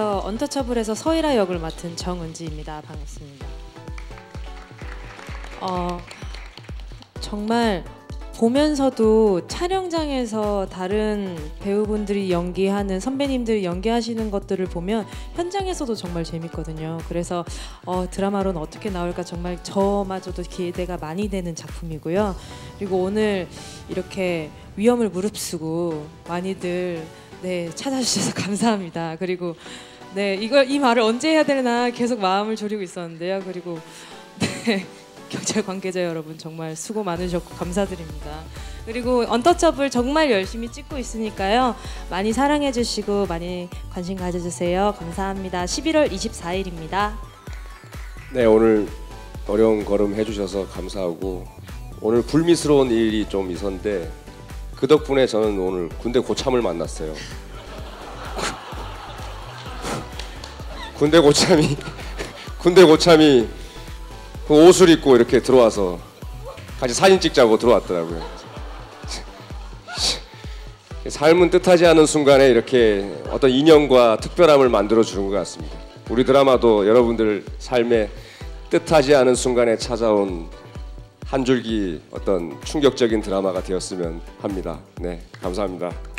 언터처블에서 서이라 역을 맡은 정은지입니다. 반갑습니다. 어, 정말 보면서도 촬영장에서 다른 배우분들이 연기하는 선배님들이 연기하시는 것들을 보면 현장에서도 정말 재밌거든요. 그래서 어, 드라마로는 어떻게 나올까 정말 저마저도 기대가 많이 되는 작품이고요. 그리고 오늘 이렇게 위험을 무릅쓰고 많이들 네 찾아주셔서 감사합니다. 그리고 네 이걸 이 말을 언제 해야 되나 계속 마음을 졸이고 있었는데요. 그리고 네. 경찰 관계자 여러분 정말 수고 많으셨고 감사드립니다. 그리고 언터처블 정말 열심히 찍고 있으니까요. 많이 사랑해 주시고 많이 관심 가져 주세요. 감사합니다. 11월 24일입니다. 네 오늘 어려운 걸음 해 주셔서 감사하고 오늘 불미스러운 일이 좀 있었는데 그 덕분에 저는 오늘 군대 고참을 만났어요. 군대 고참이 군대 고참이 그 옷을 입고 이렇게 들어와서 같이 사진 찍자고 들어왔더라고요. 삶은 뜻하지 않은 순간에 이렇게 어떤 인연과 특별함을 만들어 주는 것 같습니다. 우리 드라마도 여러분들 삶에 뜻하지 않은 순간에 찾아온 한 줄기 어떤 충격적인 드라마가 되었으면 합니다. 네, 감사합니다.